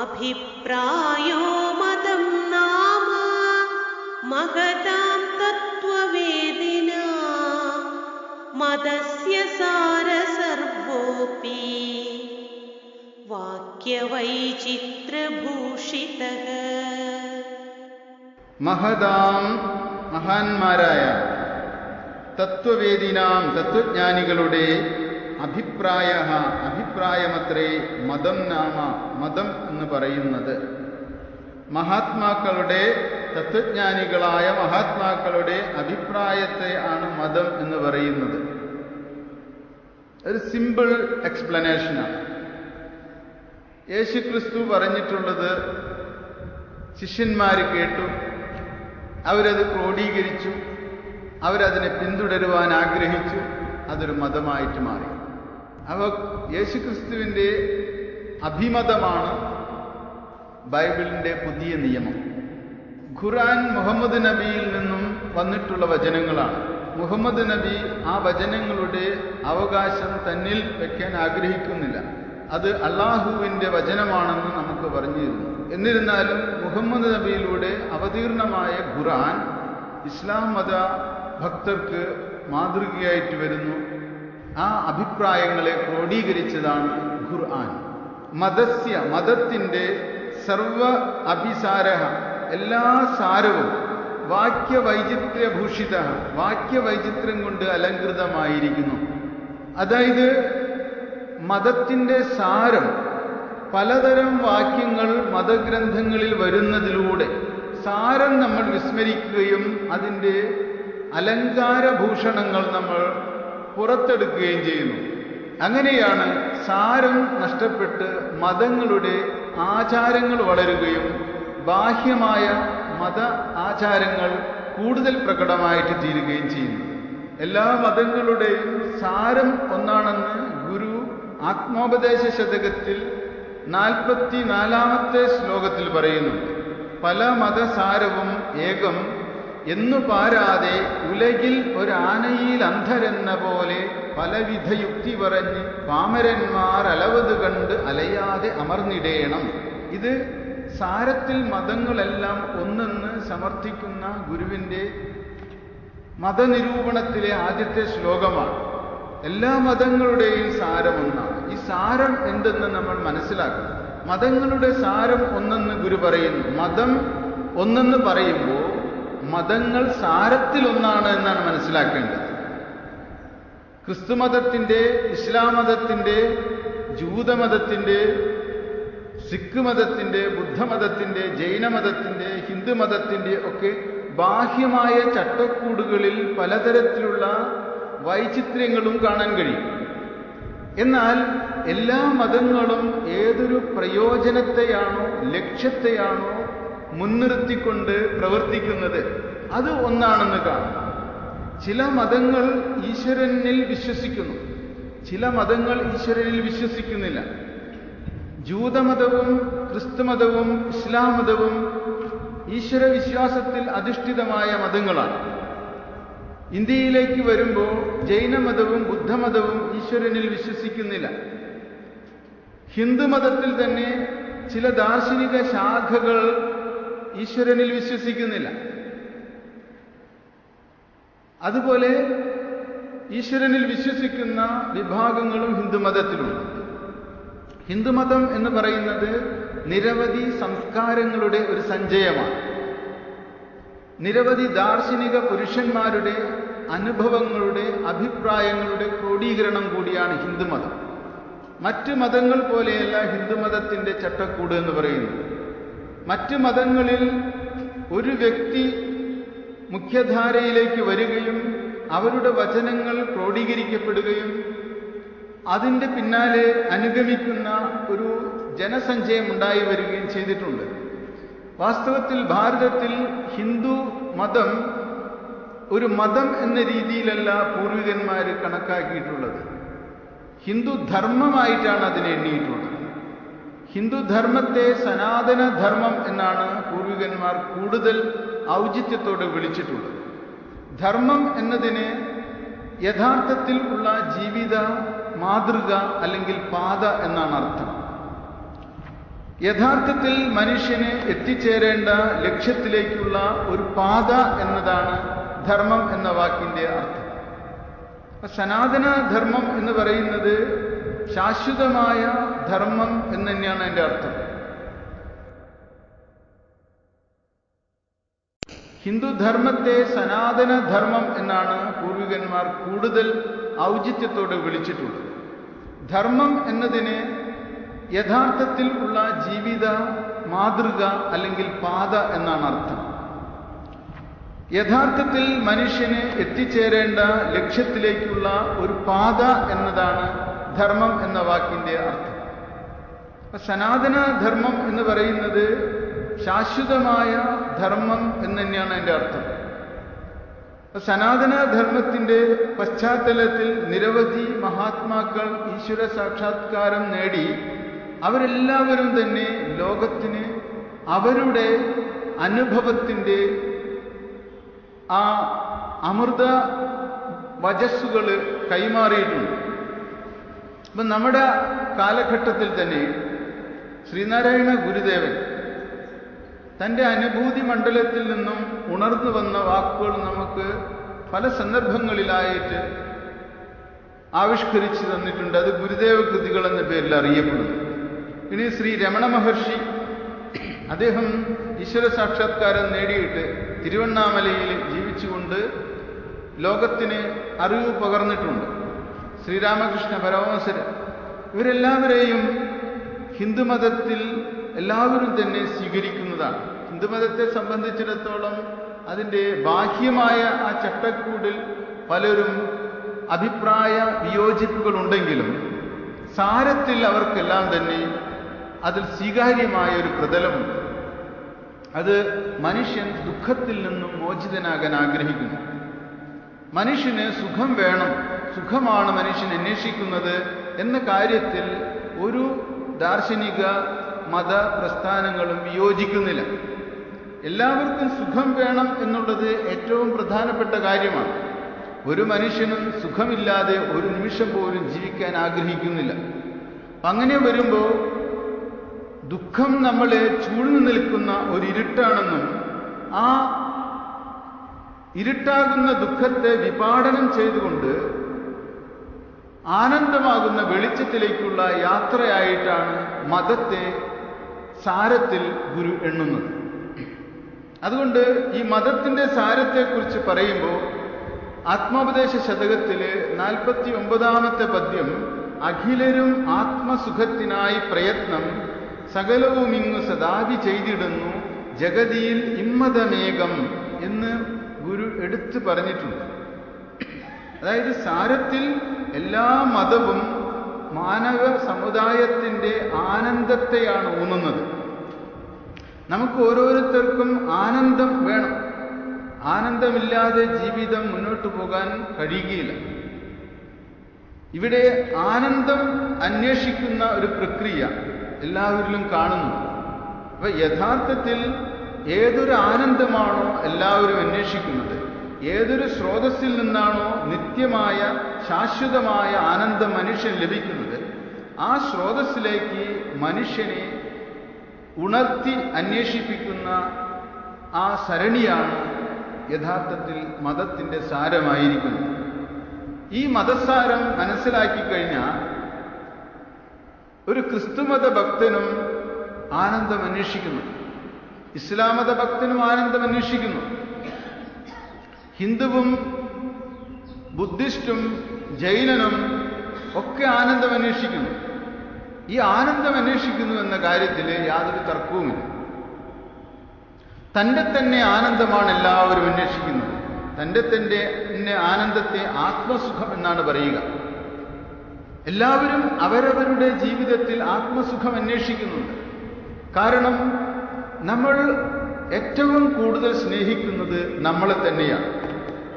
अभिप्रायो मदं नाम महतां तत्त्ववेदिना मदस्य सारसर्वोऽपि वाक्यवैचित्रभूषितः മഹതാം മഹാന്മാരായ തത്വവേദിനാം തത്വജ്ഞാനികളുടെ അഭിപ്രായ അഭിപ്രായമത്രേ മതം നാമ മതം എന്ന് പറയുന്നത്. മഹാത്മാക്കളുടെ തത്വജ്ഞാനികളായ മഹാത്മാക്കളുടെ അഭിപ്രായത്തെ ആണ് മതം എന്ന് പറയുന്നത്. ഒരു സിമ്പിൾ എക്സ്പ്ലനേഷനാണ് യേശുക്രിസ്തു പറഞ്ഞിട്ടുള്ളത് ശിഷ്യന്മാർ കേട്ടു അവരത് ക്രോഡീകരിച്ചു അവരതിനെ പിന്തുടരുവാൻ ആഗ്രഹിച്ചു അതൊരു മതമായിട്ട് മാറി. അവ യേശുക്രിസ്തുവിന്റെ അഭിമതമാണ് ബൈബിളിന്റെ പുതിയ നിയമം. ഖുറാൻ മുഹമ്മദ് നബിയിൽ നിന്നും വന്നിട്ടുള്ള വചനങ്ങളാണ്. മുഹമ്മദ് നബി ആ വചനങ്ങളുടെ അവകാശം തന്നിൽ വെക്കാൻ ആഗ്രഹിക്കുന്നില്ല. അത് അള്ളാഹുവിന്റെ വചനമാണെന്ന് നമുക്ക് പറഞ്ഞിരുന്നു. എന്നിരുന്നാലും മുഹമ്മദ് നബിയിലൂടെ അവതീർണമായ ഖുറാൻ ഇസ്ലാം മത ഭക്തർക്ക് മാതൃകയായിട്ട് വരുന്നു. ആ അഭിപ്രായങ്ങളെ ക്രോഡീകരിച്ചതാണ് ഖുർആൻ. മതസ്യ മതത്തിന്റെ സർവ അഭിസാര എല്ലാ സാരവും വാക്യവൈചിത്ര്യഭൂഷിത വാക്യവൈചിത്യം കൊണ്ട് അലങ്കൃതമായിരിക്കുന്നു അതായത് മതത്തിന്റെ സാരം പലതരം വാക്യങ്ങൾ മതഗ്രന്ഥങ്ങളിൽ വരുന്നതിലൂടെ സാരം നമ്മൾ വിസ്മരിക്കുകയും അതിന്റെ അലങ്കാരഭൂഷണങ്ങൾ നമ്മൾ പുറത്തെടുക്കുകയും ചെയ്യുന്നു. അങ്ങനെയാണ് സാരം നഷ്ടപ്പെട്ട് മതങ്ങളുടെ ആചാരങ്ങൾ വളരുകയും ബാഹ്യമായ മത ആചാരങ്ങൾ കൂടുതൽ പ്രകടമായിട്ട് തീരുകയും ചെയ്യുന്നു. എല്ലാ മതങ്ങളുടെയും സാരം ഒന്നാണെന്ന് ഗുരു ആത്മോപദേശ ശതകത്തിൽ നാൽപ്പത്തി നാലാമത്തെ ശ്ലോകത്തിൽ പറയുന്നുണ്ട് പല മതസാരവും ഏകം എന്നു പാരാതെ ഉലകിൽ ഒരാനയിൽ അന്ധരെന്ന പോലെ പലവിധ യുക്തി പറഞ്ഞ് പാമരന്മാർ അലവത് കണ്ട് അലയാതെ അമർന്നിടേണം. ഇത് സാരത്തിൽ മതങ്ങളെല്ലാം ഒന്നെന്ന് സമർത്ഥിക്കുന്ന ഗുരുവിന്റെ മതനിരൂപണത്തിലെ ആദ്യത്തെ ശ്ലോകമാണ്. എല്ലാ മതങ്ങളുടെയും സാരം ഒന്നാണ്. ഈ സാരം എന്തെന്ന് നമ്മൾ മനസ്സിലാക്കണം. മതങ്ങളുടെ സാരം ഒന്നെന്ന് ഗുരു പറയുന്നു. മതം ഒന്നെന്ന് പറയുമ്പോൾ മതങ്ങൾ സാരത്തിലൊന്നാണ് എന്നാണ് മനസ്സിലാക്കേണ്ടത്. ക്രിസ്തുമതത്തിന്റെ ഇസ്ലാം മതത്തിന്റെ ജൂതമതത്തിന്റെ സിഖ് മതത്തിന്റെ ബുദ്ധമതത്തിന്റെ ജൈനമതത്തിന്റെ ഹിന്ദുമതത്തിന്റെ ഒക്കെ ബാഹ്യമായ ചട്ടക്കൂടുകളിൽ പലതരത്തിലുള്ള വൈചിത്ര്യങ്ങളും കാണാൻ കഴിയും. എന്നാൽ എല്ലാ മതങ്ങളും ഏതൊരു പ്രയോജനത്തെയാണോ ലക്ഷ്യത്തെയാണോ മുൻനിർത്തിക്കൊണ്ട് പ്രവർത്തിക്കുന്നത് അത് ഒന്നാണെന്ന് കാണാം. ചില മതങ്ങൾ ഈശ്വരനിൽ വിശ്വസിക്കുന്നു. ചില മതങ്ങൾ ഈശ്വരനിൽ വിശ്വസിക്കുന്നില്ല. ജൂതമതവും ക്രിസ്തുമതവും ഇസ്ലാം മതവും ഈശ്വര വിശ്വാസത്തിൽ അധിഷ്ഠിതമായ മതങ്ങളാണ്. ഇന്ത്യയിലേക്ക് വരുമ്പോൾ ജൈനമതവും ബുദ്ധമതവും ഈശ്വരനിൽ വിശ്വസിക്കുന്നില്ല. ഹിന്ദുമതത്തിൽ തന്നെ ചില ദാർശനിക ശാഖകൾ ഈശ്വരനിൽ വിശ്വസിക്കുന്നില്ല. അതുപോലെ ഈശ്വരനിൽ വിശ്വസിക്കുന്ന വിഭാഗങ്ങളും ഹിന്ദുമതത്തിലുണ്ട് ഹിന്ദുമതം എന്ന് പറയുന്നത് നിരവധി സംസ്കാരങ്ങളുടെ ഒരു സഞ്ചയമാണ്. നിരവധി ദാർശനിക പുരുഷന്മാരുടെ അനുഭവങ്ങളുടെ അഭിപ്രായങ്ങളുടെ ക്രോഡീകരണം കൂടിയാണ് ഹിന്ദുമതം മറ്റ് മതങ്ങൾ പോലെയല്ല ഹിന്ദുമതത്തിന്റെ ചട്ടക്കൂട് എന്ന് പറയുന്നത്. മറ്റ് മതങ്ങളിൽ ഒരു വ്യക്തി മുഖ്യധാരയിലേക്ക് വരികയും അവരുടെ വചനങ്ങൾ ക്രോഡീകരിക്കപ്പെടുകയും അതിന്റെ പിന്നാലെ അനുഗമിക്കുന്ന ഒരു ജനസഞ്ചയം ഉണ്ടായി വരികയും ചെയ്തിട്ടുണ്ട്. വാസ്തവത്തിൽ ഭാരതത്തിൽ ഹിന്ദു മതം ഒരു മതം എന്ന രീതിയിലല്ല പൂർവികന്മാർ കണക്കാക്കിയിട്ടുള്ളത്. ഹിന്ദു ധർമ്മമായിട്ടാണ് അതിനെ എണ്ണിയിട്ടുള്ളത്. ഹിന്ദു സനാതനധർമ്മം സനാതന ധർമ്മം എന്നാണ് പൂർവികന്മാർ കൂടുതൽ ഔചിത്യത്തോടെ വിളിച്ചിട്ടുള്ളത്. ധർമ്മം എന്നതിന് യഥാർത്ഥത്തിൽ ഉള്ള ജീവിത മാതൃക അല്ലെങ്കിൽ പാത എന്നാണ് അർത്ഥം. യഥാർത്ഥത്തിൽ മനുഷ്യന് എത്തിച്ചേരേണ്ട ലക്ഷ്യത്തിലേക്കുള്ള ഒരു പാത എന്നതാണ് ധർമ്മം എന്ന വാക്കിന്റെ അർത്ഥം. സനാതന ധർമ്മം എന്ന് പറയുന്നത് ശാശ്വതമായ ധർമ്മം എന്ന് തന്നെയാണ് എന്റെ അർത്ഥം ഹിന്ദുധർമ്മത്തെ സനാതന ധർമ്മം എന്നാണ് പൂർവികന്മാർ കൂടുതൽ ഔചിത്യത്തോടെ വിളിച്ചിട്ടുള്ളത്. ധർമ്മം എന്നതിന് യഥാർത്ഥത്തിൽ ഉള്ള ജീവിത മാതൃക അല്ലെങ്കിൽ പാത എന്നാണ് അർത്ഥം. യഥാർത്ഥത്തിൽ മനുഷ്യന് എത്തിച്ചേരേണ്ട ലക്ഷ്യത്തിലേക്കുള്ള ഒരു പാത എന്നതാണ് ധർമ്മം എന്ന വാക്കിന്റെ അർത്ഥം. സനാതന ധർമ്മം എന്ന് പറയുന്നത് ശാശ്വതമായ ധർമ്മം എന്ന് തന്നെയാണ് എന്റെ അർത്ഥം. സനാതന ധർമ്മത്തിന്റെ പശ്ചാത്തലത്തിൽ നിരവധി മഹാത്മാക്കൾ ഈശ്വര സാക്ഷാത്കാരം നേടി അവരെല്ലാവരും തന്നെ ലോകത്തിന് അവരുടെ അനുഭവത്തിന്റെ ആ അമൃത വജസ്സുകൾ കൈമാറിയിട്ടുണ്ട്. അപ്പം നമ്മുടെ കാലഘട്ടത്തിൽ തന്നെ ശ്രീനാരായണ ഗുരുദേവൻ തന്റെ അനുഭൂതി മണ്ഡലത്തിൽ നിന്നും ഉണർന്നു വന്ന വാക്കുകൾ നമുക്ക് പല സന്ദർഭങ്ങളിലായിട്ട് ആവിഷ്കരിച്ചു തന്നിട്ടുണ്ട്. അത് ഗുരുദേവ കൃതികൾ എന്ന പേരിൽ അറിയപ്പെടുന്നു. ഇനി ശ്രീ രമണ മഹർഷി അദ്ദേഹം ഈശ്വര സാക്ഷാത്കാരം നേടിയിട്ട് തിരുവണ്ണാമലയിൽ ജീവിച്ചുകൊണ്ട് ലോകത്തിന് അറിവ് പകർന്നിട്ടുണ്ട്. ശ്രീരാമകൃഷ്ണ പരമഹംസര്. ഇവരെല്ലാവരെയും ഹിന്ദുമതത്തിൽ എല്ലാവരും തന്നെ സ്വീകരിക്കുന്നതാണ്. ഹിന്ദുമതത്തെ സംബന്ധിച്ചിടത്തോളം അതിന്റെ ബാഹ്യമായ ആ ചട്ടക്കൂടിൽ പലരും അഭിപ്രായ വിയോജിപ്പുകളുണ്ടെങ്കിലും സാരത്തിൽ അവർക്കെല്ലാം തന്നെ അതിൽ സ്വീകാര്യമായ ഒരു പ്രതലമുണ്ട്. അത് മനുഷ്യൻ ദുഃഖത്തിൽ നിന്നും മോചിതനാകാൻ ആഗ്രഹിക്കുന്നു. മനുഷ്യന് സുഖം വേണം സുഖമാണ് മനുഷ്യൻ അന്വേഷിക്കുന്നത് എന്ന കാര്യത്തിൽ ഒരു ദാർശനിക മത പ്രസ്ഥാനങ്ങളും വിയോജിക്കുന്നില്ല എല്ലാവർക്കും സുഖം വേണം എന്നുള്ളത് ഏറ്റവും പ്രധാനപ്പെട്ട കാര്യമാണ്. ഒരു മനുഷ്യനും സുഖമില്ലാതെ ഒരു നിമിഷം പോലും ജീവിക്കാൻ ആഗ്രഹിക്കുന്നില്ല. അങ്ങനെ വരുമ്പോൾ ദുഃഖം നമ്മളെ ചൂഴ്ന്നു നിൽക്കുന്ന ഒരു ഇരുട്ടാണെന്നും ആ ഇരുട്ടാകുന്ന ദുഃഖത്തെ വിപാടനം ചെയ്തുകൊണ്ട് ആനന്ദമാകുന്ന വെളിച്ചത്തിലേക്കുള്ള യാത്രയായിട്ടാണ് മതത്തെ സാരത്തിൽ ഗുരു എണ്ണുന്നത്. അതുകൊണ്ട് ഈ മതത്തിന്റെ സാരത്തെക്കുറിച്ച് പറയുമ്പോൾ ആത്മോപദേശ ശതകത്തിൽ നാൽപ്പത്തി ഒമ്പതാമത്തെ പദ്യം അഖിലരും ആത്മസുഖത്തിനായി പ്രയത്നം സകലവുമിങ്ങു സദാവി ചെയ്തിടുന്നു ജഗതിയിൽ ഇമ്മതമേകം എന്ന് ഗുരു എടുത്തു പറഞ്ഞിട്ടുണ്ട്. അതായത് സാരത്തിൽ എല്ലാ മതവും മാനവ സമുദായത്തിന്റെ ആനന്ദത്തെയാണ് ഊന്നുന്നത്. നമുക്ക് ഓരോരുത്തർക്കും ആനന്ദം വേണം. ആനന്ദമില്ലാതെ ജീവിതം മുന്നോട്ട് പോകാൻ കഴിയുകയില്ല. ഇവിടെ ആനന്ദം അന്വേഷിക്കുന്ന ഒരു പ്രക്രിയ എല്ലാവരിലും കാണുന്നു. അപ്പൊ യഥാർത്ഥത്തിൽ ഏതൊരു ആനന്ദമാണോ എല്ലാവരും അന്വേഷിക്കുന്നത്? ഏതൊരു സ്രോതസ്സിൽ നിന്നാണോ നിത്യമായ ശാശ്വതമായ ആനന്ദം മനുഷ്യൻ ലഭിക്കുന്നത് ആ സ്രോതസ്സിലേക്ക് മനുഷ്യനെ ഉണർത്തി അന്വേഷിപ്പിക്കുന്ന ആ സരണിയാണ് യഥാർത്ഥത്തിൽ മതത്തിന്റെ സാരമായിരിക്കുന്നത്. ഈ മതസാരം മനസ്സിലാക്കി കഴിഞ്ഞാൽ ഒരു ക്രിസ്തുമത ഭക്തനും ആനന്ദം അന്വേഷിക്കുന്നു. ഇസ്ലാമത ഭക്തനും ആനന്ദം അന്വേഷിക്കുന്നു. ഹിന്ദുവും ബുദ്ധിസ്റ്റും ജൈനനും ഒക്കെ ആനന്ദം അന്വേഷിക്കുന്നു ഈ ആനന്ദം അന്വേഷിക്കുന്നു എന്ന കാര്യത്തിൽ യാതൊരു തർക്കവുമില്ല. തന്റെ തന്നെ ആനന്ദമാണ് എല്ലാവരും അന്വേഷിക്കുന്നത്. തന്റെ തന്റെ ആനന്ദത്തെ ആത്മസുഖം എന്നാണ് പറയുക. എല്ലാവരും അവരവരുടെ ജീവിതത്തിൽ ആത്മസുഖം അന്വേഷിക്കുന്നുണ്ട്. കാരണം നമ്മൾ ഏറ്റവും കൂടുതൽ സ്നേഹിക്കുന്നത് നമ്മളെ തന്നെയാണ്.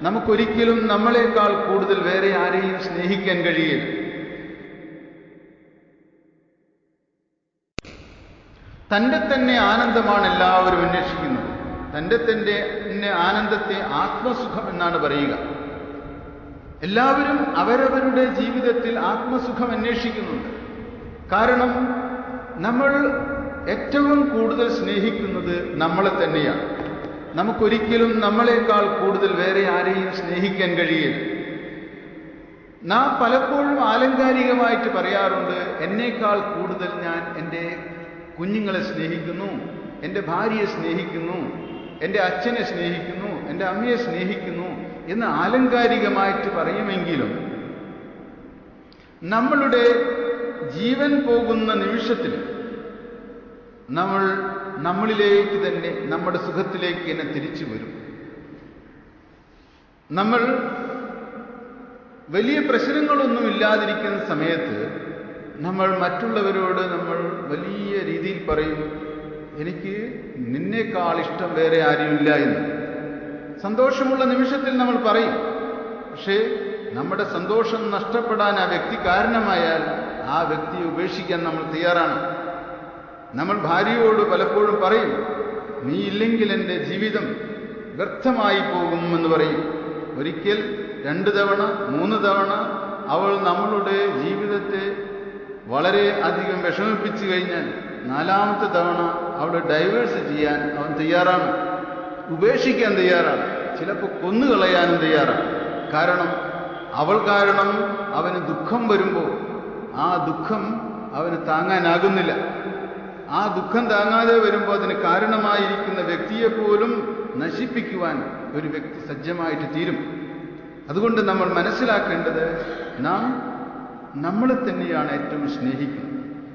നമുക്കൊരിക്കലും നമ്മളെക്കാൾ കൂടുതൽ വേറെ ആരെയും സ്നേഹിക്കാൻ കഴിയില്ല. തന്റെ തന്നെ ആനന്ദമാണ് എല്ലാവരും അന്വേഷിക്കുന്നത്. തന്റെ തന്നെ ആനന്ദത്തെ ആത്മസുഖം എന്നാണ് പറയുക. എല്ലാവരും അവരവരുടെ ജീവിതത്തിൽ ആത്മസുഖം അന്വേഷിക്കുന്നുണ്ട്. കാരണം നമ്മൾ ഏറ്റവും കൂടുതൽ സ്നേഹിക്കുന്നത് നമ്മളെ തന്നെയാണ്. നമുക്കൊരിക്കലും നമ്മളെക്കാൾ കൂടുതൽ വേറെ ആരെയും സ്നേഹിക്കാൻ കഴിയില്ല. നാം പലപ്പോഴും ആലങ്കാരികമായിട്ട് പറയാറുണ്ട് എന്നേക്കാൾ കൂടുതൽ ഞാൻ എന്റെ കുഞ്ഞുങ്ങളെ സ്നേഹിക്കുന്നു എന്റെ ഭാര്യയെ സ്നേഹിക്കുന്നു എന്റെ അച്ഛനെ സ്നേഹിക്കുന്നു എന്റെ അമ്മയെ സ്നേഹിക്കുന്നു എന്ന് ആലങ്കാരികമായിട്ട് പറയുമെങ്കിലും നമ്മളുടെ ജീവൻ പോകുന്ന നിമിഷത്തിൽ നമ്മൾ നമ്മളിലേക്ക് തന്നെ നമ്മുടെ സുഖത്തിലേക്ക് തന്നെ തിരിച്ചു വരും. നമ്മൾ വലിയ പ്രശ്നങ്ങളൊന്നും ഇല്ലാതിരിക്കുന്ന സമയത്ത് നമ്മൾ മറ്റുള്ളവരോട് നമ്മൾ വലിയ രീതിയിൽ പറയും എനിക്ക് നിന്നേക്കാൾ ഇഷ്ടം വേറെ ആരുമില്ല എന്ന്. സന്തോഷമുള്ള നിമിഷത്തിൽ നമ്മൾ പറയും. പക്ഷേ നമ്മുടെ സന്തോഷം നഷ്ടപ്പെടാൻ ആ വ്യക്തി കാരണമായാൽ ആ വ്യക്തിയെ ഉപേക്ഷിക്കാൻ നമ്മൾ തയ്യാറാണ്. നമ്മൾ ഭാര്യയോട് പലപ്പോഴും പറയും നീ ഇല്ലെങ്കിൽ എന്റെ ജീവിതം വ്യർത്ഥമായി പോകും എന്ന് പറയും. ഒരിക്കൽ രണ്ട് തവണ മൂന്ന് തവണ അവൾ നമ്മളുടെ ജീവിതത്തെ വളരെ അധികം വിഷമിപ്പിച്ചു കഴിഞ്ഞാൽ നാലാമത്തെ തവണ അവൾ ഡൈവേഴ്സ് ചെയ്യാൻ അവൻ തയ്യാറാണ്. ഉപേക്ഷിക്കാൻ തയ്യാറാണ്. ചിലപ്പോൾ കൊന്നുകളയാനും തയ്യാറാണ്. കാരണം അവൾ കാരണം അവന് ദുഃഖം വരുമ്പോൾ ആ ദുഃഖം അവന് താങ്ങാനാകുന്നില്ല. ആ ദുഃഖം താങ്ങാതെ വരുമ്പോൾ അതിന് കാരണമായിരിക്കുന്ന വ്യക്തിയെപ്പോലും നശിപ്പിക്കുവാൻ ഒരു വ്യക്തി സജ്ജമായിട്ട് തീരും. അതുകൊണ്ട് നമ്മൾ മനസ്സിലാക്കേണ്ടത് നാം നമ്മളെ തന്നെയാണ് ഏറ്റവും സ്നേഹിക്കുന്നത്.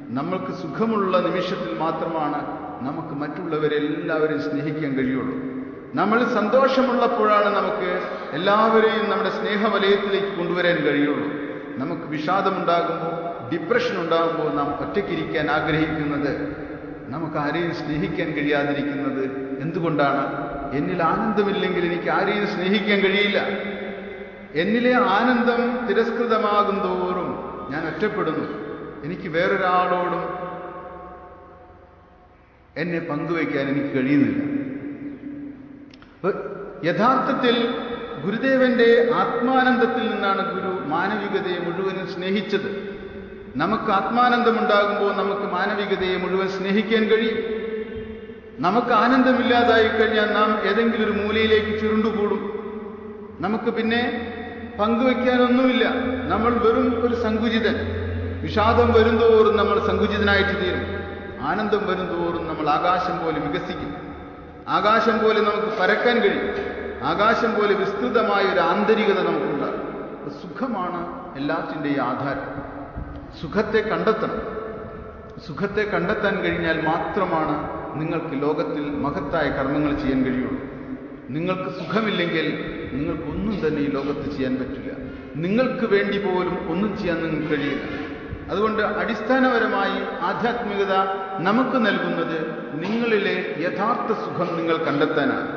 നമ്മൾക്ക് സുഖമുള്ള നിമിഷത്തിൽ മാത്രമാണ് നമുക്ക് മറ്റുള്ളവരെല്ലാവരെയും സ്നേഹിക്കാൻ കഴിയുള്ളൂ. നമ്മൾ സന്തോഷമുള്ളപ്പോഴാണ് നമുക്ക് എല്ലാവരെയും നമ്മുടെ സ്നേഹവലയത്തിലേക്ക് കൊണ്ടുവരാൻ കഴിയുള്ളൂ. നമുക്ക് വിഷാദമുണ്ടാകുമ്പോൾ ഡിപ്രഷൻ ഉണ്ടാകുമ്പോൾ നാം ഒറ്റയ്ക്കിരിക്കാൻ ആഗ്രഹിക്കുന്നത് നമുക്ക് ആരെയും സ്നേഹിക്കാൻ കഴിയാതിരിക്കുന്നത് എന്തുകൊണ്ടാണ്? എന്നിൽ ആനന്ദമില്ലെങ്കിൽ എനിക്ക് ആരെയും സ്നേഹിക്കാൻ കഴിയില്ല. എന്നിലെ ആനന്ദം തിരസ്കൃതമാകും തോറും ഞാൻ ഒറ്റപ്പെടുന്നു. എനിക്ക് വേറൊരാളോടും എന്നെ പങ്കുവയ്ക്കാൻ എനിക്ക് കഴിയുന്നില്ല. യഥാർത്ഥത്തിൽ ഗുരുദേവന്റെ ആത്മാനന്ദത്തിൽ നിന്നാണ് ഗുരു മാനവികതയെ മുഴുവനും സ്നേഹിച്ചത്. നമുക്ക് ആത്മാനന്ദമുണ്ടാകുമ്പോൾ നമുക്ക് മാനവികതയെ മുഴുവൻ സ്നേഹിക്കാൻ കഴിയും. നമുക്ക് ആനന്ദമില്ലാതായി കഴിഞ്ഞാൽ നാം ഏതെങ്കിലും ഒരു മൂലയിലേക്ക് ചുരുണ്ടുകൂടും. നമുക്ക് പിന്നെ പങ്കുവെക്കാനൊന്നുമില്ല. നമ്മൾ വെറും ഒരു സങ്കുചിതൻ. വിഷാദം വരുന്തോറും നമ്മൾ സങ്കുചിതനായിട്ട് തീരും. ആനന്ദം വരുന്തോറും നമ്മൾ ആകാശം പോലെ വികസിക്കും. ആകാശം പോലെ നമുക്ക് പരക്കാൻ കഴിയും. ആകാശം പോലെ വിസ്തൃതമായ ഒരു ആന്തരികത നമുക്കുണ്ടാകും. സുഖമാണ് എല്ലാത്തിന്റെയും ആധാരം. സുഖത്തെ കണ്ടെത്തണം. സുഖത്തെ കണ്ടെത്താൻ കഴിഞ്ഞാൽ മാത്രമാണ് നിങ്ങൾക്ക് ലോകത്തിൽ മഹത്തായ കർമ്മങ്ങൾ ചെയ്യാൻ കഴിയുള്ളൂ. നിങ്ങൾക്ക് സുഖമില്ലെങ്കിൽ നിങ്ങൾക്കൊന്നും തന്നെ ഈ ലോകത്ത് ചെയ്യാൻ പറ്റില്ല. നിങ്ങൾക്ക് വേണ്ടി പോലും ഒന്നും ചെയ്യാൻ നിങ്ങൾക്ക് കഴിയില്ല. അതുകൊണ്ട് അടിസ്ഥാനപരമായി ആധ്യാത്മികത നമുക്ക് നൽകുന്നത് നിങ്ങളിലെ യഥാർത്ഥ സുഖം നിങ്ങൾ കണ്ടെത്താനാണ്.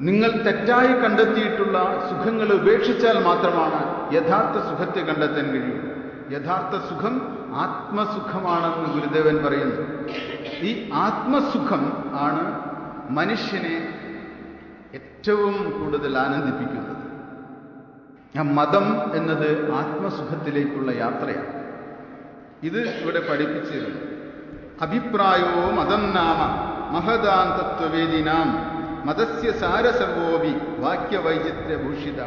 നിങ്ങൾ തെറ്റായി കണ്ടെത്തിയിട്ടുള്ള സുഖങ്ങൾ ഉപേക്ഷിച്ചാൽ മാത്രമാണ് യഥാർത്ഥ സുഖത്തെ കണ്ടെത്താൻ കഴിയുള്ളൂ. യഥാർത്ഥ സുഖം ആത്മസുഖമാണെന്ന് ഗുരുദേവൻ പറയുന്നു. ഈ ആത്മസുഖം ആണ് മനുഷ്യനെ ഏറ്റവും കൂടുതൽ ആനന്ദിപ്പിക്കുന്നത്. മതം എന്നത് ആത്മസുഖത്തിലേക്കുള്ള യാത്രയാണ്. ഇത് ഇവിടെ പഠിപ്പിച്ചിരുന്നു. അഭിപ്രായോ മതം നാമ മഹദാന്തത്വവേദിനാം മതസ്യ സാരസർവോപി വാക്യവൈചിത്രഭൂഷിത.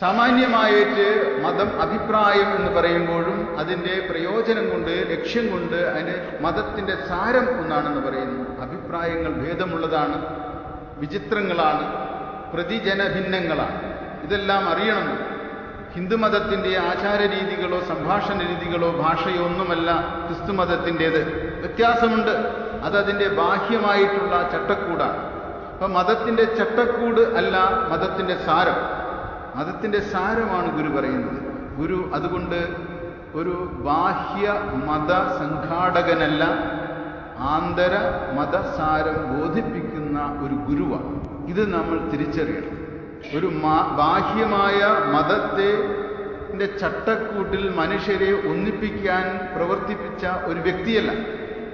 സാമാന്യമായിട്ട് മതം അഭിപ്രായം എന്ന് പറയുമ്പോഴും അതിന്റെ പ്രയോജനം കൊണ്ട് ലക്ഷ്യം കൊണ്ട് അതിന് മതത്തിന്റെ സാരം ഒന്നാണെന്ന് പറയുന്നു. അഭിപ്രായങ്ങൾ ഭേദമുള്ളതാണ് വിചിത്രങ്ങളാണ് പ്രതിജന ഭിന്നങ്ങളാണ് ഇതെല്ലാം അറിയണം. ഹിന്ദുമതത്തിന്റെ ആചാരരീതികളോ സംഭാഷണ രീതികളോ ഭാഷയോ ഒന്നുമല്ല ക്രിസ്തു മതത്തിന്റേത്. വ്യത്യാസമുണ്ട്. അതതിന്റെ ബാഹ്യമായിട്ടുള്ള ചട്ടക്കൂടാണ്. അപ്പം മതത്തിന്റെ ചട്ടക്കൂട് അല്ല മതത്തിന്റെ സാരം. മതത്തിന്റെ സാരമാണ് ഗുരു പറയുന്നത്. ഗുരു അതുകൊണ്ട് ഒരു ബാഹ്യ മത സംഘാടകനല്ല ആന്തര മതസാരം ബോധിപ്പിക്കുന്ന ഒരു ഗുരുവാണ്. ഇത് നമ്മൾ തിരിച്ചറിയണം. ഒരു ബാഹ്യമായ മതത്തെ ചട്ടക്കൂട്ടിൽ മനുഷ്യരെ ഒന്നിപ്പിക്കാൻ പ്രവർത്തിപ്പിച്ച ഒരു വ്യക്തിയല്ല.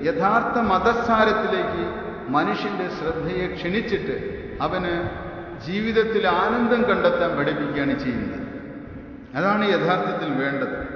യഥാർത്ഥ മതസാരത്തിലേക്ക് മനുഷ്യന്റെ ശ്രദ്ധയെ ക്ഷണിച്ചിട്ട് അവന് ജീവിതത്തിൽ ആനന്ദം കണ്ടെത്താൻ പഠിപ്പിക്കുകയാണ് ചെയ്യുന്നത്. അതാണ് യഥാർത്ഥത്തിൽ വേണ്ടത്.